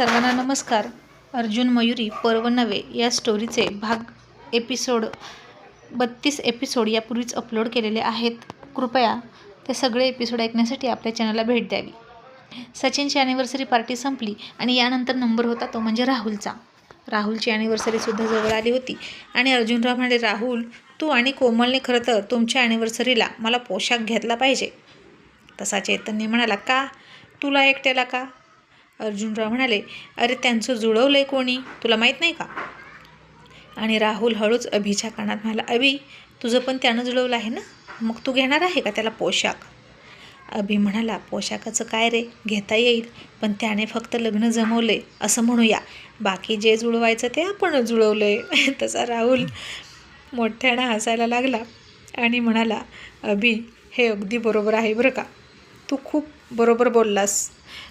सर्वांना नमस्कार. अर्जुन मयुरी पर्व नवे या स्टोरीचे भाग एपिसोड बत्तीस एपिसोड यापूर्वीच अपलोड केलेले आहेत. कृपया ते सगळे एपिसोड ऐकण्यासाठी आपल्या चॅनलला भेट द्यावी. सचिनची ॲनिव्हर्सरी पार्टी संपली आणि यानंतर नंबर होता तो म्हणजे राहुलचा. राहुलची ॲनिव्हर्सरीसुद्धा जवळ आली होती. आणि अर्जुनराव म्हणाले राहुल तू आणि कोमलने खरं तर तुमच्या ॲनिव्हर्सरीला मला पोशाख घेतला पाहिजे. तसा चैतन्य म्हणाला का? तुला एकट्याला का? अर्जुनराव म्हणाले अरे त्यांचं जुळवलं आहे कोणी? तुला माहीत नाही का? आणि राहुल हळूच अभिच्या कानात म्हणाला अभि तुझं पण त्यानं जुळवलं आहे ना? मग तू घेणार आहे का त्याला पोशाख? अभि म्हणाला पोशाखाचं काय रे? घेता येईल पण त्याने फक्त लग्न जमवले असं म्हणूया. बाकी जे जुळवायचं ते आपण जुळवलं आहे तसा राहुल मोठ्यानं हसायला लागला आणि म्हणाला अभि हे अगदी बरोबर आहे बरं का. तू खूप बरोबर बोललास.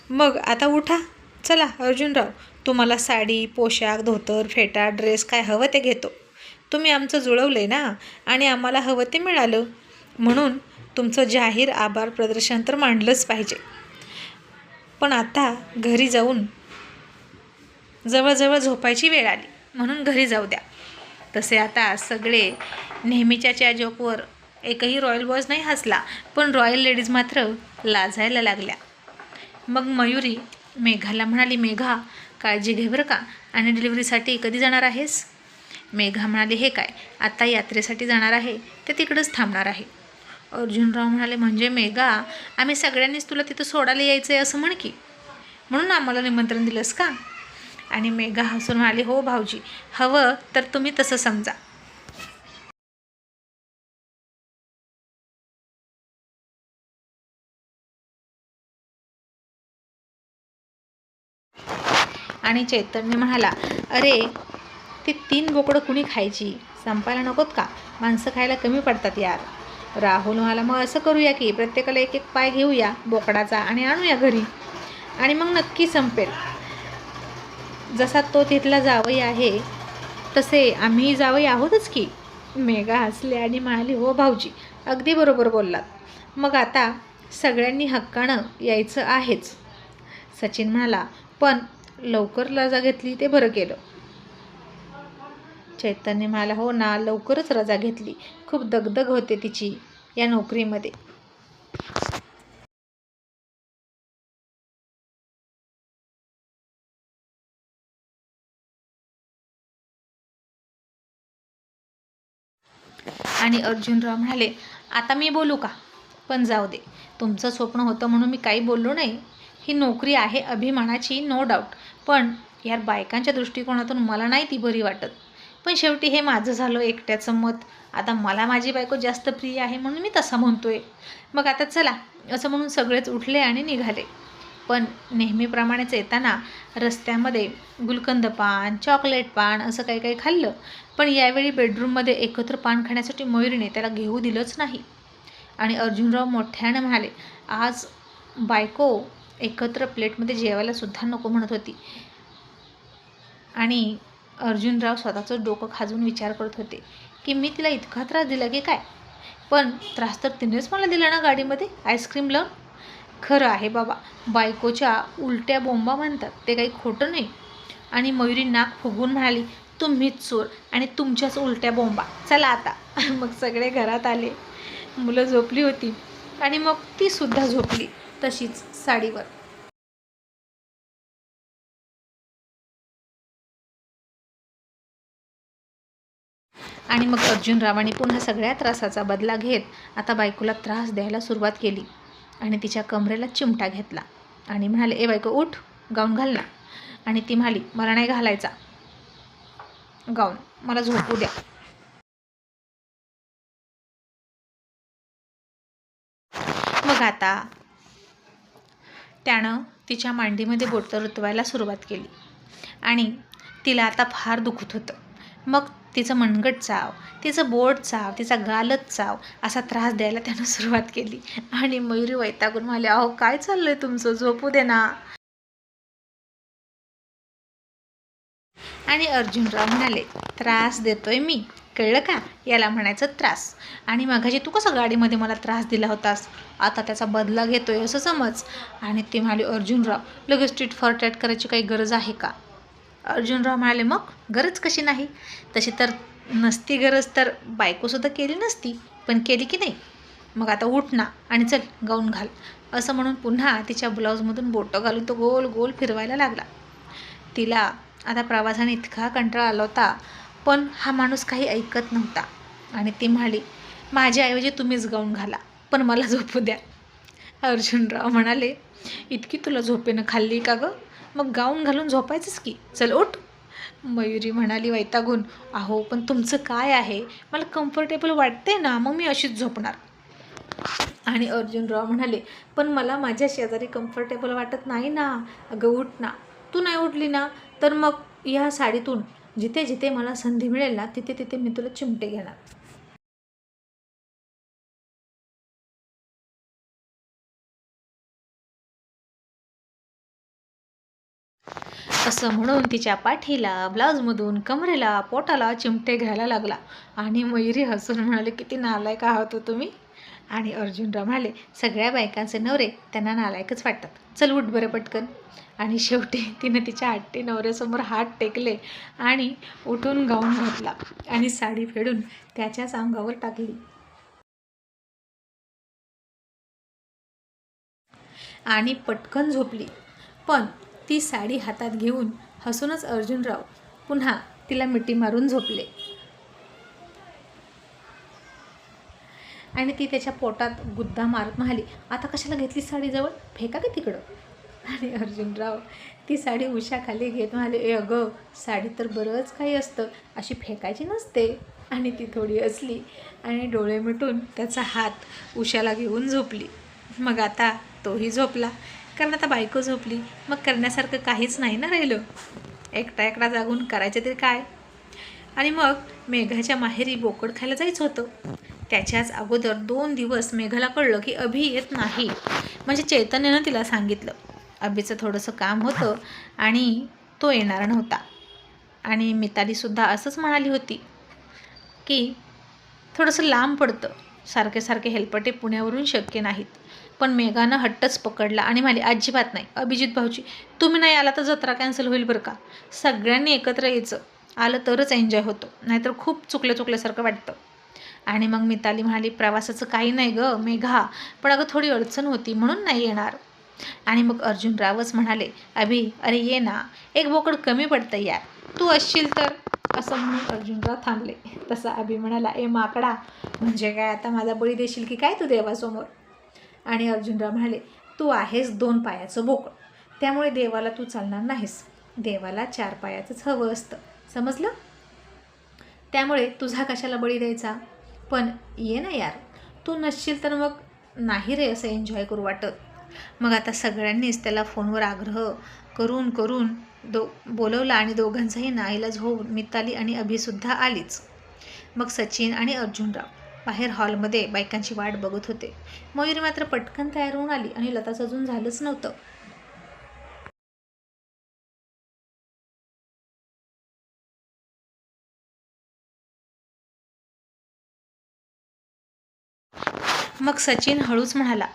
मग आता उठा. चला अर्जुनराव तुम्हाला साडी पोशाख धोतर फेटा ड्रेस काय हवं ते घेतो. तुम्ही आमचं जुळवलं आहे ना? आणि आम्हाला हवं ते मिळालं. म्हणून तुमचं जाहीर आभार प्रदर्शन तर मांडलंच पाहिजे. पण आता घरी जाऊन जवळजवळ झोपायची वेळ आली. म्हणून घरी जाऊ द्या. तसे आता सगळे नेहमीच्या त्या जोकवर एकही रॉयल बॉयज नाही हसला पण रॉयल लेडीज मात्र लाजायला लागल्या. मग मयुरी मेघाला म्हणाली मेघा काळजी घे बरं का? आणि डिलिव्हरीसाठी कधी जाणार आहेस? मेघा म्हणाली हे काय? आता यात्रेसाठी जाणार आहे. ते तिकडंच थांबणार आहे. अर्जुनराव म्हणाले म्हणजे मेघा आम्ही सगळ्यांनीच तुला तिथं सोडायला यायचं आहे असं म्हण की. म्हणून आम्हाला निमंत्रण दिलंस का? आणि मेघा हसून म्हणाली हो भाऊजी. हवं तर तुम्ही तसं समजा. आणि चैतन्य म्हणाला अरे ते तीन बोकडं कुणी खायची? संपायला नकोत का? माणसं खायला कमी पडतात यार. राहुल म्हणाला मग असं करूया की प्रत्येकाला एक एक पाय घेऊया बोकडाचा आणि आणूया घरी. आणि मग नक्की संपेल. जसा तो तिथला जावई आहे तसे आम्ही जावई आहोतच की. मेघा हसले आणि म्हणाली हो भाऊजी अगदी बरोबर बोललात. मग आता सगळ्यांनी हक्कानं यायचं आहेच. सचिन म्हणाला पण लवकर रजा घेतली ते बरं केलं. चैतन्य म्हणाला हो ना लवकरच रजा घेतली. खूप दगदग होते तिची या नोकरीमध्ये. आणि अर्जुनराव म्हणाले आता मी बोलू का? पण जाऊ दे. तुमचं स्वप्न होतं म्हणून मी काही बोललो नाही. ही नोकरी आहे अभिमानाची नो डाऊट पण यार बायकांच्या दृष्टिकोनातून मला नाही ती बरी वाटत. पण शेवटी हे माझं झालं एकट्याचं मत. आता मला माझी बायको जास्त प्रिय आहे म्हणून मी तसा म्हणतोय. मग आता चला असं म्हणून सगळेच उठले आणि निघाले. पण नेहमीप्रमाणेच येताना रस्त्यामध्ये गुलकंद पान चॉकलेट पान असं काही काही खाल्लं. पण यावेळी बेडरूममध्ये एकत्र पान खाण्यासाठी मयुरीने त्याला घेऊ दिलंच नाही. आणि अर्जुनराव मोठ्यानं म्हणाले आज बायको एकत्र प्लेटमध्ये जेवायला सुद्धा नको म्हणत होती. आणि अर्जुनराव स्वतःचं डोकं खाजून विचार करत होते की मी तिला इतका त्रास दिला की काय? पण त्रास तर तिनेच मला दिला ना गाडीमध्ये? आईस्क्रीम लावून? खरं आहे बाबा बायकोच्या उलट्या बोंबा म्हणतात ते काही खोटं नाही. आणि मयुरी नाक फुगून म्हणाली तुम्हीच चोर आणि तुमच्याच उलट्या बोंबा. चला आता. मग सगळे घरात आले. मुलं झोपली होती आणि मग तीसुद्धा झोपली. तशीच साडीवर. आणि मग अर्जुनरावाने पुन्हा सगळ्या त्रासाचा बदला घेत आता बायकोला त्रास द्यायला सुरुवात केली. आणि तिच्या कमरेला चिमटा घेतला. आणि म्हणाले ए बायको उठ गाऊन घाल ना. आणि ती म्हणाली मला नाही घालायचा. गाऊन मला झोपू द्या. मग आता त्यानं तिच्या मांडीमध्ये बोटं रुतवायला सुरुवात केली. आणि तिला आता फार दुखत होतं. मग तिचं मनगट चाव तिचं बोट चाव तिचा गालच चाव असा त्रास द्यायला त्यानं सुरुवात केली. आणि मयुरी वैतागून म्हणाले अहो काय चाललंय तुमचं? झोपू दे ना. आणि अर्जुनराव म्हणाले त्रास देतोय मी. कळलं का? याला म्हणायचं त्रास. आणि मागाशी तू कसं गाडीमध्ये मला त्रास दिला होतास? आता त्याचा बदला घेतोय असं समज. आणि ते म्हणाले अर्जुनराव लगेच ट्रीट फॉर टॅट करायची काही गरज आहे का? अर्जुनराव म्हणाले मग? गरज कशी नाही? तशी तर नसती गरज तर बायकोसुद्धा केली नसती. पण केली की नाही? मग आता उठ ना आणि चल गाऊन घाल. असं म्हणून पुन्हा तिच्या ब्लाऊजमधून बोटं घालून तो गोल गोल फिरवायला लागला. तिला आता प्रवासाने इतका कंटाळा आला होता. पण हा माणूस काही ऐकत नव्हता. आणि ती म्हणाली माझ्याऐवजी तुम्हीच गाऊन घाला पण मला झोपू द्या. अर्जुनराव म्हणाले इतकी तुला झोपेनं खाल्ली का गं? मग गाऊन घालून झोपायचंच की? चल उठ. मयुरी म्हणाली वैतागून अहो पण तुमचं काय आहे? मला कम्फर्टेबल वाटते ना मग मी अशीच झोपणार. आणि अर्जुनराव म्हणाले पण मला माझ्या शेजारी कम्फर्टेबल वाटत नाही ना. अगं उठ ना. तू नाही उठली ना तर मग या साडीतून जिथे जिथे मला संधी मिळेल ना तिथे तिथे मी तुला चिमटे घेणार. असं म्हणून तिच्या पाठीला ब्लाऊजमधून कमरेला पोटाला चिमटे घ्यायला लागला. आणि मयुरी हसून म्हणाले किती नालायक आहात हो तुम्ही. आणि अर्जुनराव म्हणाले सगळ्या बायकांचे नवरे त्यांना नालायकच वाटतात. चल उठ बरं पटकन. आणि शेवटी तिने तिच्या आट्टी नवऱ्यासमोर हात टेकले आणि उठून गाऊन घातला आणि साडी फेडून त्याच्याच अंगावर टाकली. आणि पटकन झोपली. पण ती साडी हातात घेऊन हसूनच अर्जुनराव पुन्हा तिला मिठी मारून झोपले. आणि ती त्याच्या पोटात गुद्दा मारत म्हणाली आता कशाला घेतली साडी जवळ? फेका की तिकडं? आणि अर्जुनराव ती साडी उशाखाली घेत म्हणाले ए अगं साडी तर बरंच काही असतं अशी फेकायची नसते. आणि ती थोडी असली आणि डोळे मिटून त्याचा हात उशाला घेऊन झोपली. मग आता तोही झोपला कारण आता बायको झोपली. मग करण्यासारखं काहीच नाही ना राहिलं. एकटा एकटा जागून करायचं तरी काय? आणि मग मेघाच्या माहेरी बोकड खायला जायचं होतं. त्याच्याच अगोदर दोन दिवस मेघाला कळलं की अभि येत नाही. म्हणजे चैतन्यानं तिला सांगितलं. अभिचं थोडंसं काम होतं आणि तो येणार नव्हता. आणि मितालीसुद्धा असंच म्हणाली होती की थोडंसं लांब पडतं. सारखे सारखे हेलपटे पुण्यावरून शक्य नाहीत. पण मेघानं हट्टच पकडला आणि म्हणाली अजिबात नाही. अभिजित भाऊजी तुम्ही नाही आला तर जत्रा कॅन्सल होईल बरं का? सगळ्यांनी एकत्र यायचं. आलं तरच एन्जॉय होतो. नाहीतर खूप चुकल्या चुकल्यासारखं वाटतं. आणि मग मिताली म्हणाली प्रवासाचं काही नाही गं मेघा पण अगं थोडी अडचण होती म्हणून नाही येणार. आणि मग अर्जुन रावच म्हणाले अभि अरे ये ना. एक बोकड कमी पडतं यार. तू असशील तर. असं म्हणून अर्जुनराव थांबले. तसा अभि म्हणाला ए माकडा म्हणजे काय आता माझा बळी देशील की काय तू देवासमोर? आणि अर्जुनराव म्हणाले तू आहेस दोन पायाचं बोकड. त्यामुळे देवाला तू चालणार नाहीस. देवाला चार पायाचंच हवं असतं. समजलं? त्यामुळे तुझा कशाला बळी द्यायचा? पण ये ना यार तू नसशील तर मग नाही रे असं एन्जॉय करू वाटत. मग आता सगळ्यांनीच त्याला फोनवर आग्रह करून करून दो बोलवला आणि दोघांचाही नाईलाज होऊन मिताली आणि अभिसुद्धा आलीच. मग सचिन आणि अर्जुनराव बाहेर हॉलमध्ये बायकांची वाट बघत होते. मयुरी मात्र पटकन तयार होऊन आली आणि लताचं अजून झालंच नव्हतं. मग सचिन हळूच म्हणाला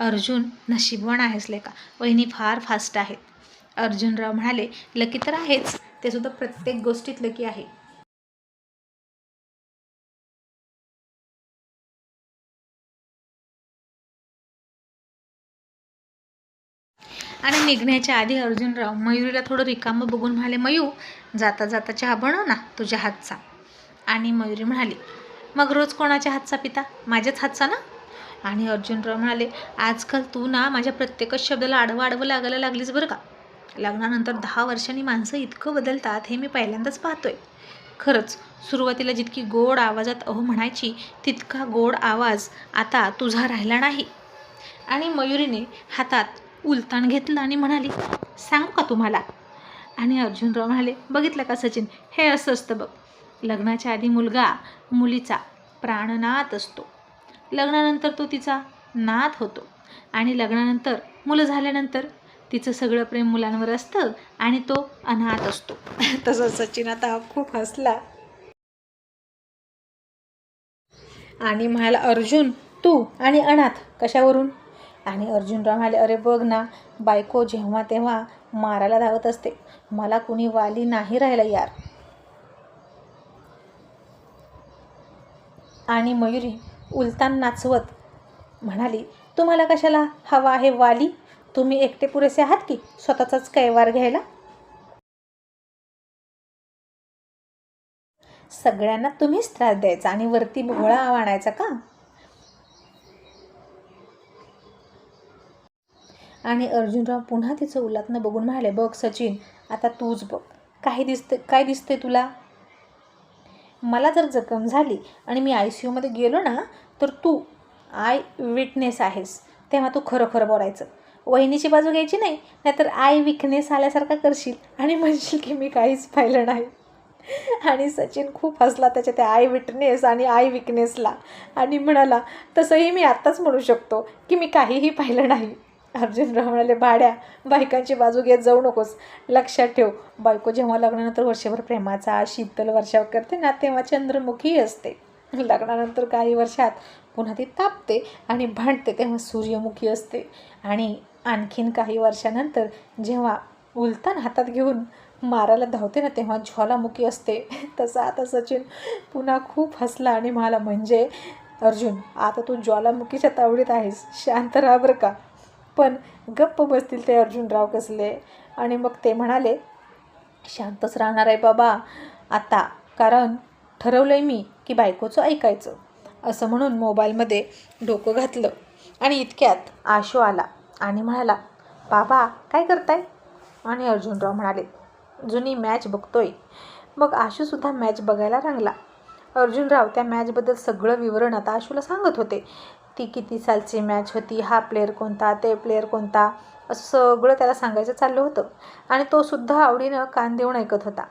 अर्जुन नशीबवान आहेस लेका. वहिनी फार फास्ट आहेत. अर्जुनराव म्हणाले लकी तर आहेच ते सुद्धा प्रत्येक गोष्टीत लकी आहे. आणि निघण्याच्या आधी अर्जुनराव मयुरीला थोडं रिकामं बघून म्हणाले मयू जाता जाता चहा बनव ना तुझ्या हातचा. आणि मयुरी म्हणाली मग रोज कोणाच्या हातचा पिता? माझ्याच हातचा ना? आणि अर्जुनराव म्हणाले आजकाल तू ना माझ्या प्रत्येकच शब्दाला आडवं आडवं लागायला लागलीस बरं का? लग्नानंतर दहा वर्षांनी माणसं इतकं बदलतात हे मी पहिल्यांदाच पाहतोय. खरंच सुरुवातीला जितकी गोड आवाजात अहो म्हणायची तितका गोड आवाज आता तुझा राहिला नाही. आणि मयुरीने हातात उलतान घेतलं आणि म्हणाली सांगू का तुम्हाला? आणि अर्जुनराव म्हणाले बघितलं का सचिन? हे असं असतं बघ. लग्नाच्या आधी मुलगा मुलीचा प्राणनाथ असतो. लग्नानंतर तो तिचा नाथ होतो. आणि लग्नानंतर मुलं झाल्यानंतर तिचं सगळं प्रेम मुलांवर असतं आणि तो अनाथ असतो. तसं सचिन आता खूप हसला. आणि म्हणाला अर्जुन तू आणि अनाथ कशावरून? आणि अर्जुनराव म्हणाले अरे बघ ना बायको जेव्हा तेव्हा मारायला धावत असते. मला कुणी वाली नाही राहिला यार. आणि मयुरी उलतान नाचवत म्हणाली तुम्हाला कशाला हवा आहे वाली? तुम्ही एकटे पुरेसे आहात की स्वतःचाच कैवार घ्यायला? सगळ्यांना तुम्हीच त्रास द्यायचा आणि वरती भोळा आणायचा का? आणि अर्जुनराव पुन्हा तिचं उलातनं बघून म्हणाले बघ सचिन आता तूच बघ. काही दिसतं काय दिसतंय तुला? मला जर जखम झाली आणि मी आय सी यूमध्ये गेलो ना तर तू आय विटनेस आहेस. तेव्हा तू खरं खरं बोलायचं. वहिनीची बाजू घ्यायची नाही नाहीतर आय विकनेस आल्यासारखा करशील आणि म्हणशील की मी काहीच पाहिलं नाही. आणि सचिन खूप हसला त्याच्या त्या आय विटनेस आणि आय विकनेसला. आणि म्हणाला तसंही मी आत्ताच म्हणू शकतो की मी काहीही पाहिलं नाही. अर्जुनराव म्हणाले भाड्या बायकांची बाजू घेत जाऊ नकोस. लक्षात ठेव बायको जेव्हा लग्नानंतर वर्षभर प्रेमाचा शीतल वर्षाव करते ना तेव्हा चंद्रमुखी असते. लग्नानंतर काही वर्षात पुन्हा ती तापते आणि भांडते तेव्हा सूर्यमुखी असते. आणि आणखीन काही वर्षानंतर जेव्हा उलतान हातात घेऊन मारायला धावते ना तेव्हा ज्वालामुखी असते. तसं आता सचिन पुन्हा खूप हसला आणि म्हणाला म्हणजे अर्जुन आता तू ज्वालामुखीच्या तावडीत आहेस. शांत राहा बरं का. पण गप्प बसतील ते अर्जुनराव कसले? आणि मग ते म्हणाले शांतच राहणार आहे बाबा. आता कारण ठरवलं आहे मी की बायकोचं ऐकायचं. असं म्हणून मोबाईलमध्ये डोकं घातलं. आणि इतक्यात आशू आला आणि म्हणाला बाबा काय करताय? आणि अर्जुनराव म्हणाले जुनी मॅच बघतोय. मग आशूसुद्धा मॅच बघायला रंगला. अर्जुनराव त्या मॅचबद्दल सगळं विवरण आता आशूला सांगत होते. ती किती सालची मॅच होती हा प्लेअर कोणता ते प्लेअर कोणता असं सगळं त्याला सांगायचं चाललं होतं. आणि तो सुद्धा आवडीनं कान देऊन ऐकत होता.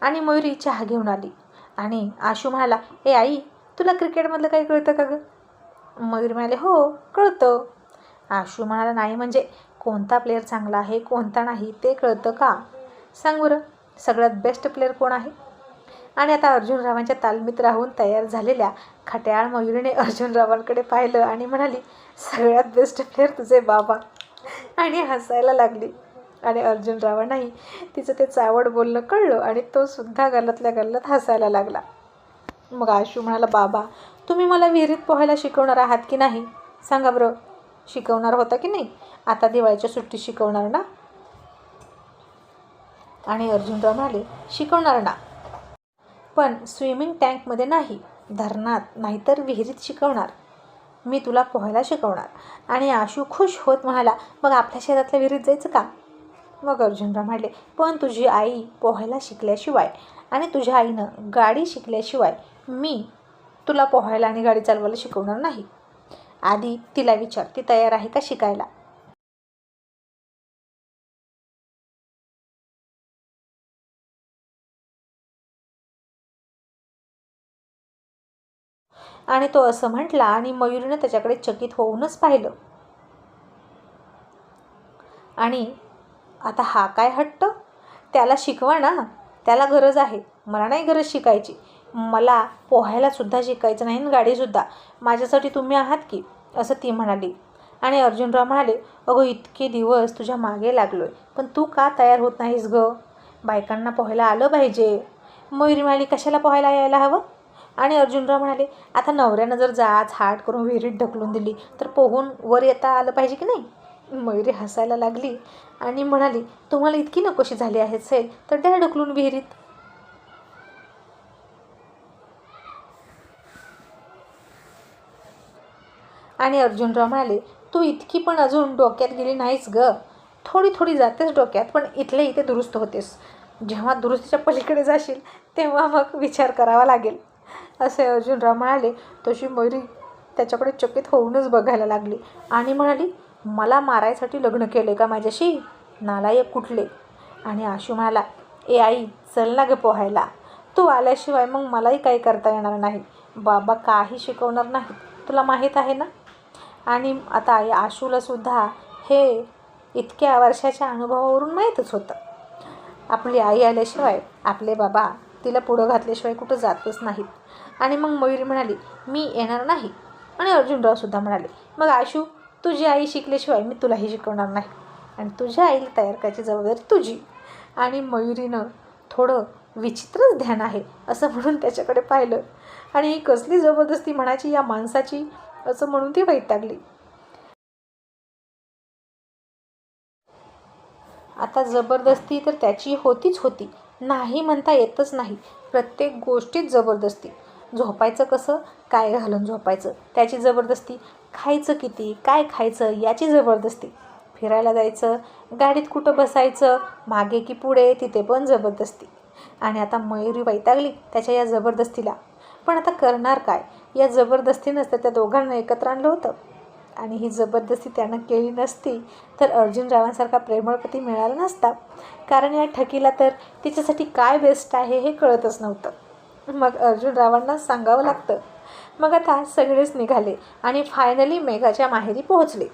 आणि मयुरी चहा घेऊन आली. आणि आशू म्हणाला ए आई तुला क्रिकेटमधलं काही कळतं का गं? मयूर म्हणाले हो कळतं. आशू म्हणाला नाही म्हणजे कोणता प्लेअर चांगला आहे कोणता नाही ते कळतं का? सांग बरं सगळ्यात बेस्ट प्लेअर कोण आहे? आणि आता अर्जुनरावांच्या तालमीत राहून तयार झालेल्या खट्याळ मयुरीने अर्जुनरावांकडे पाहिलं आणि म्हणाली सगळ्यात बेस्ट प्लेअर तुझे बाबा. आणि हसायला लागली. आणि अर्जुनरावांनाही तिचं ते चावड बोलणं कळलं आणि तो सुद्धा गल्लतल्या गल्लत हसायला लागला. मग आशू म्हणाला बाबा तुम्ही मला विहिरीत पोहायला शिकवणार आहात की नाही? सांगा बरं शिकवणार होता की नाही? आता दिवाळीच्या सुट्टीत शिकवणार ना? आणि अर्जुनराव म्हणाले शिकवणार ना. पण स्विमिंग टँकमध्ये नाही धरणात नाहीतर विहिरीत शिकवणार. मी तुला पोहायला शिकवणार. आणि आशू खुश होत म्हणाला मग आपल्या शेतातल्या विहिरीत जायचं का? मग अर्जुनराव म्हणाले पण तुझी आई पोहायला शिकल्याशिवाय आणि तुझ्या आईनं गाडी शिकल्याशिवाय मी तुला पोहायला आणि गाडी चालवायला शिकवणार नाही. आधी तिला विचार ती तयार आहे का शिकायला? आणि तो असं म्हटला आणि मयुरीनं त्याच्याकडे चकित होऊनच पाहिलं. आणि आता हा काय हट्ट? त्याला शिकवा ना. त्याला गरज आहे. मला नाही गरज शिकायची. मला पोहायलासुद्धा शिकायचं नाही आणि गाडीसुद्धा माझ्यासाठी तुम्ही आहात की? असं ती म्हणाली. आणि अर्जुनराव म्हणाले अगं इतके दिवस तुझ्या मागे लागलो आहे पण तू का तयार होत नाहीस गं? बायकांना पोहायला आलं पाहिजे. मयुरी म्हणाली कशाला पोहायला यायला हवं? आणि अर्जुनराव म्हणाले आता नवऱ्यानं जर जाच हाट करून विहिरीत ढकलून दिली तर पोहून वर येता आलं पाहिजे की नाही? मयुरी हसायला लागली आणि म्हणाली तुम्हाला इतकी नकोशी झाली आहे सेल तर द्या ढकलून विहिरीत. आणि अर्जुनराव म्हणाले तू इतकी पण अजून डोक्यात गेली नाहीस ग. थोडी थोडी जातेस डोक्यात पण इथले इथे दुरुस्त होतेस. जेव्हा दुरुस्तीच्या पलीकडे जाशील तेव्हा मग विचार करावा लागेल. असे अर्जुनराव म्हणाले तशी मयुरी त्याच्याकडे चकित होऊनच बघायला लागली आणि म्हणाली मला मारायसाठी लग्न केले का माझ्याशी? नालायक कुठले? आणि आशू म्हणाला ए आई चल ना गे पोहायला. तू आल्याशिवाय मग मलाही काही करता येणार नाही. बाबा काही शिकवणार नाही तुला माहीत आहे ना? आणि आता आई आशूलासुद्धा हे इतक्या वर्षाच्या अनुभवावरून माहीतच होतं. आपली आई आल्याशिवाय आपले बाबा तिला पुढं घातल्याशिवाय कुठं जातच नाहीत. आणि मग मयुरी म्हणाली मी येणार नाही. आणि अर्जुनरावसुद्धा म्हणाले मग आशू तुझी आई शिकल्याशिवाय मी तुलाही शिकवणार नाही. आणि तुझ्या आईला तयार करायची जबाबदारी तुझी. आणि मयुरीनं थोडं विचित्रच ध्यान आहे असं म्हणून त्याच्याकडे पाहिलं. आणि ही कसली जबरदस्ती म्हणायची या माणसाची असं म्हणून ती वैतागली. आता जबरदस्ती तर त्याची होतीच होती. नाही म्हणता येतच नाही. प्रत्येक गोष्टीत जबरदस्ती. झोपायचं कसं? काय घालून झोपायचं? त्याची जबरदस्ती. खायचं किती? काय खायचं? याची जबरदस्ती. फिरायला जायचं गाडीत कुठं बसायचं? मागे की पुढे? तिथे पण जबरदस्ती. आणि आता मयुरी वैतागली त्याच्या या जबरदस्तीला. पण आता करणार काय? या जबरदस्ती नसतं त्या दोघांना एकत्र आणलं होतं. आणि ही जबरदस्ती त्यानं केली नसती तर अर्जुनरावांसारखा प्रेमळपती मिळाला नसता. कारण या ठकीला तर तिच्यासाठी काय बेस्ट आहे हे कळतच नव्हतं. मग अर्जुनरावांना सांगावं लागतं. मग आता सगळेच निघाले आणि फायनली मेघाच्या माहेरी पोहोचले.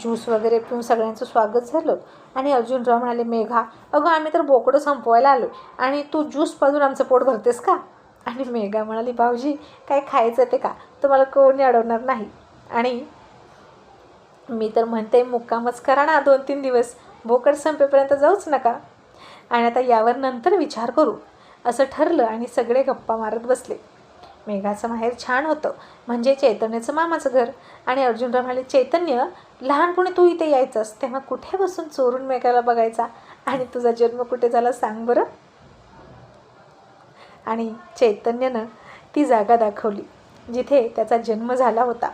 ज्यूस वगैरे पिऊन सगळ्यांचं स्वागत झालं आणि अर्जुनराव म्हणाले मेघा अगं आम्ही तर बोकडं संपवायला आलो आणि तू ज्यूस पाजून आमचं पोट भरतेस का? आणि मेघा म्हणाली भाऊजी काय खायचं ते का? तुम्हाला कोणी अडवणार नाही. आणि मी तर म्हणते मुक्कामच करा ना दोन तीन दिवस. बोकड संपेपर्यंत जाऊच नका. आणि आता यावर नंतर विचार करू. असं ठरलं आणि सगळे गप्पा मारत बसले. मेघाचं माहेर छान होतं. म्हणजे चैतन्याचं मामाचं घर. आणि अर्जुनराव म्हणाले चैतन्य लहानपणी तू इथे यायचंस. तेव्हा कुठे बसून चोरून मेघाला बघायचा? आणि तुझा जन्म कुठे झाला सांग बरं. आणि चैतन्यनं ती जागा दाखवली जिथे त्याचा जन्म झाला होता.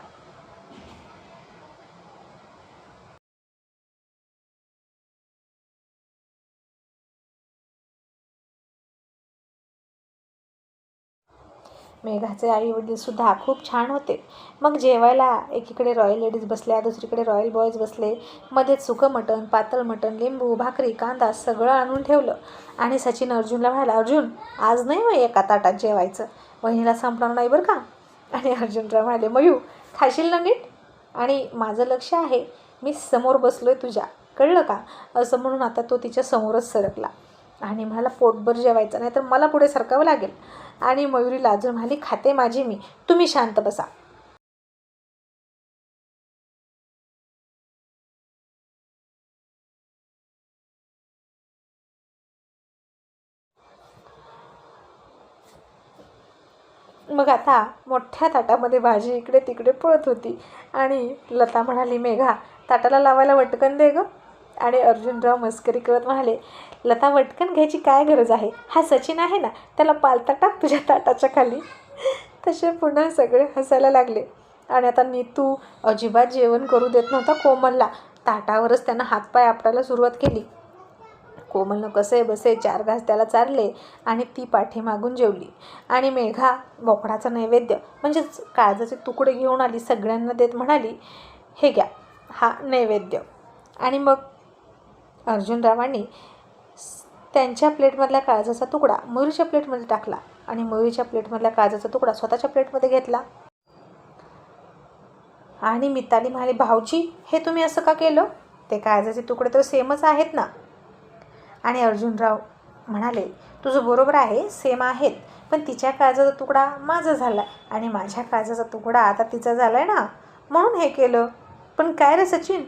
मेघाचे आई वडीलसुद्धा खूप छान होते. मग जेवायला एकीकडे रॉयल लेडीज बसल्या दुसरीकडे रॉयल बॉयज बसले. मध्येच सुकं मटण पातळ मटण लिंबू भाकरी कांदा सगळं आणून ठेवलं. आणि सचिन अर्जुनला म्हणाला अर्जुन आज नाही मग एका ताटात जेवायचं? वहिनीला संपणार नाही बरं का? आणि अर्जुनराव म्हणाले मयू खाशील ना नीट? आणि माझं लक्ष आहे. मी समोर बसलो आहे तुझ्या. कळलं का? असं म्हणून आता तो तिच्या समोरच सरकला. आणि मला पोटभर जेवायचं नाही तर मला पुढे सरकावं लागेल. आणि मयुरी लाजून म्हणाली खाते माझी मी तुम्ही शांत बसा. मग आता मोठ्या ताटामध्ये भाजी इकडे तिकडे पळत होती. आणि लता म्हणाली मेघा ताटाला लावायला वटकन दे गं. आणि अर्जुनराव मस्करी करत म्हणाले लता वटकन घ्यायची काय गरज आहे? हा सचिन आहे ना त्याला पालता टाक तुझ्या ताटाच्या खाली. तसे पुन्हा सगळे हसायला लागले. आणि आता नीतू अजिबात जेवण करू देत नव्हता कोमलला. ताटावरच त्यानं हातपाय आपटायला सुरुवात केली. कोमलनं कसे बसे चार घास त्याला चारले आणि ती पाठीमागून जेवली. आणि मेघा बोकडाचा नैवेद्य म्हणजेच काळजाचे तुकडे घेऊन आली सगळ्यांना देत म्हणाली हे घ्या हा नैवेद्य. आणि मग अर्जुनरावांनी त्यांच्या प्लेटमधल्या काळजाचा तुकडा मयुरीच्या प्लेटमध्ये टाकला आणि मयुरीच्या प्लेटमधल्या काळजाचा तुकडा स्वतःच्या प्लेटमध्ये घेतला. आणि मिताली म्हणाली भाऊजी हे तुम्ही असं का केलं? ते काळजाचे तुकडे तर सेमच आहेत ना? आणि अर्जुनराव म्हणाले तुझं बरोबर आहे सेम आहेत पण तिच्या काळजाचा तुकडा माझा झाला आणि माझ्या काळजाचा तुकडा आता तिचा झाला आहे ना? म्हणून हे केलं. पण काय रे सचिन?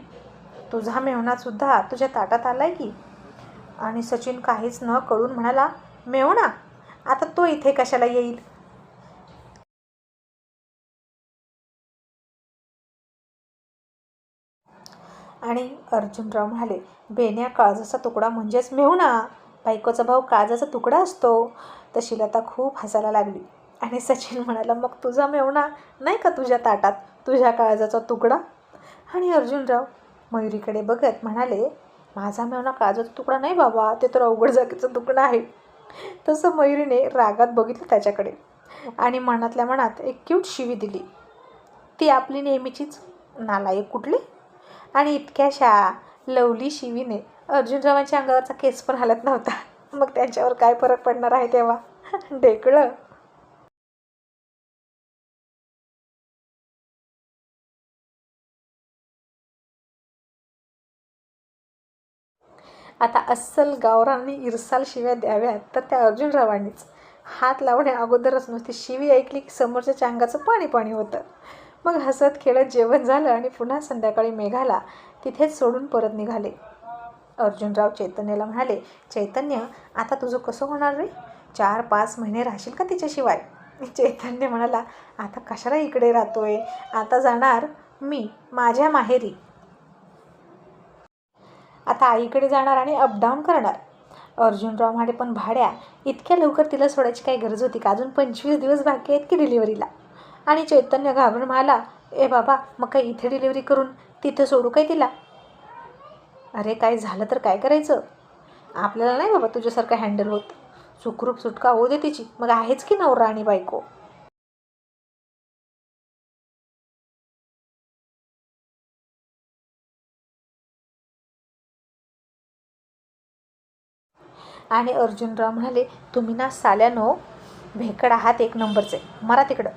तुझा मेवणासुद्धा तुझ्या ताटात आला आहे की? आणि सचिन काहीच न कळून म्हणाला मेवणा आता तो इथे कशाला येईल? आणि अर्जुनराव म्हणाले बेण्या काळजाचा तुकडा म्हणजेच मेहुणा बायकोचा भाऊ काळजाचा तुकडा असतो. तशी लता खूप हसायला लागली. आणि सचिन म्हणाला मग तुझा मेवणा नाही का तुझ्या ताटात? तुझ्या काळजाचा तुकडा? आणि अर्जुनराव मयुरीकडे बघत म्हणाले माझा मेवणा काळजाचा तुकडा नाही बाबा ते तर अवघड जागेचं तुकडं आहे. तसं मयुरीने रागात बघितलं त्याच्याकडे आणि मनातल्या मनात एक क्यूट शिवी दिली. ती आपली नेहमीचीच नालायक कुठली? आणि इतक्याशा लवली शिवीने अर्जुनरावांच्या अंगावरचा केस पण हलत नव्हता. मग त्यांच्यावर काय फरक पडणार आहे तेव्हा? ढेकळं? आता अस्सल गावरांनी इरसाल शिव्या द्याव्यात तर त्या अर्जुनरावांनीच हात लावण्या अगोदरच नुसती शिवी ऐकली की समोरच्या अंगाचं पाणी पाणी होतं. मग हसत खेळत जेवण झालं आणि पुन्हा संध्याकाळी मेघाला तिथेच सोडून परत निघाले. अर्जुनराव चैतन्याला म्हणाले चैतन्य आता तुझं कसं होणार रे? चार पाच महिने राहशील का तिच्याशिवाय? चैतन्य म्हणाला आता कशाला इकडे राहतोय? आता जाणार मी माझ्या माहेरी. आता आईकडे जाणार आणि अपडाऊन करणार. अर्जुनराव म्हणाले पण भाड्या इतक्या लवकर तिला सोडायची काय गरज होती का? अजून पंचवीस दिवस बाकी आहेत की डिलिव्हरीला? आणि चैतन्य घाबरून म्हणाला ए बाबा मग काय इथे डिलिव्हरी करून तिथं सोडू काय तिला? अरे काय झालं तर काय करायचं? आपल्याला नाही बाबा तुझ्यासारखं हँडल होत. सुखरूप सुटका होऊ दे तिची. मग आहेच की नवरा आणि बायको? आणि अर्जुनराव म्हणाले तुम्ही ना साल्यानो भेकड आहात एक नंबरचे. मरा तिकडं.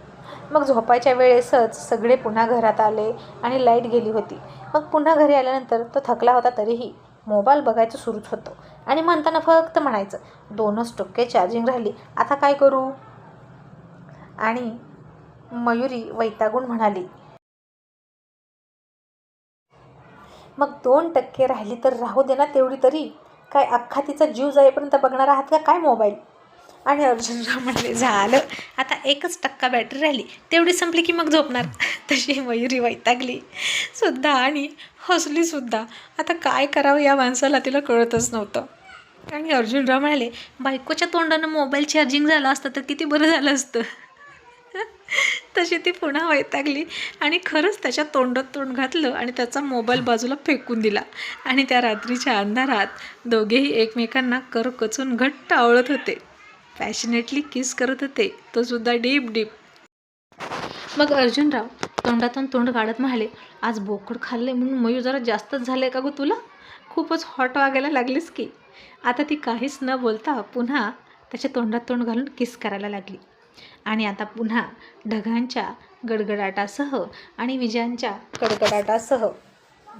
मग झोपायच्या वेळेसच सगळे पुन्हा घरात आले आणि लाइट गेली होती. मग पुन्हा घरी आल्यानंतर तो थकला होता तरीही मोबाईल बघायचं सुरूच होतं. आणि म्हणताना फक्त म्हणायचं दोनच टक्के चार्जिंग राहिली. आता काय करू? आणि मयुरी वैतागून म्हणाली मग दोन टक्के राहिली तर राहू दे ना तेवढी तरी. काय अख्खा तिचा जीव जाईपर्यंत बघणार आहात का काय मोबाईल आणि अर्जुनराव म्हणले झालं. आता एकच टक्का बॅटरी राहिली. तेवढी संपली की मग झोपणार. तशी मयुरी वैतागली. सुद्धा आणि हसली सुद्धा. आता काय करावं या माणसाला तिला कळतच नव्हतं. आणि अर्जुनराव म्हणाले बायकोच्या तोंडानं मोबाईल चार्जिंग झालं असतं तर किती बरं झालं असतं. तशी ती पुन्हा वैतागली आणि खरंच त्याच्या तोंडात तोंड घातलं आणि त्याचा मोबाईल बाजूला फेकून दिला. आणि त्या रात्रीच्या अंधारात दोघेही एकमेकांना करकचून घट्ट आवळत होते. पॅशनेटली किस करत होते. तो सुद्धा डीप डीप मग अर्जुनराव तोंडातून तोंड काढत म्हणाले आज बोकड खाल्ले म्हणून मयू जरा जास्तच झाले का गं तुला? खूपच हॉट वागायला लागलीस की. आता ती काहीच न बोलता पुन्हा त्याच्या तोंडात तोंड घालून किस करायला लागली. आणि आता पुन्हा ढगांच्या गडगडाटासह आणि विजांच्या कडकडाटासह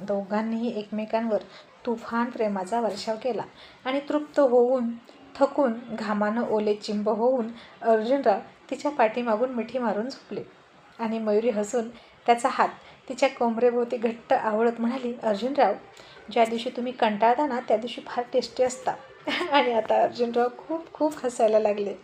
दोघांनीही एकमेकांवर तुफान प्रेमाचा वर्षाव केला आणि तृप्त होऊन थकून घामानं ओले चिंब होऊन अर्जुनराव तिच्या पाठीमागून मिठी मारून झोपले. आणि मयुरी हसून त्याचा हात तिच्या कोंबरेभोवती घट्ट आवळत म्हणाली अर्जुनराव ज्या दिवशी तुम्ही कंटाळता ना त्या दिवशी फार टेस्टी असता. आणि आता अर्जुनराव खूप खूप हसायला लागले.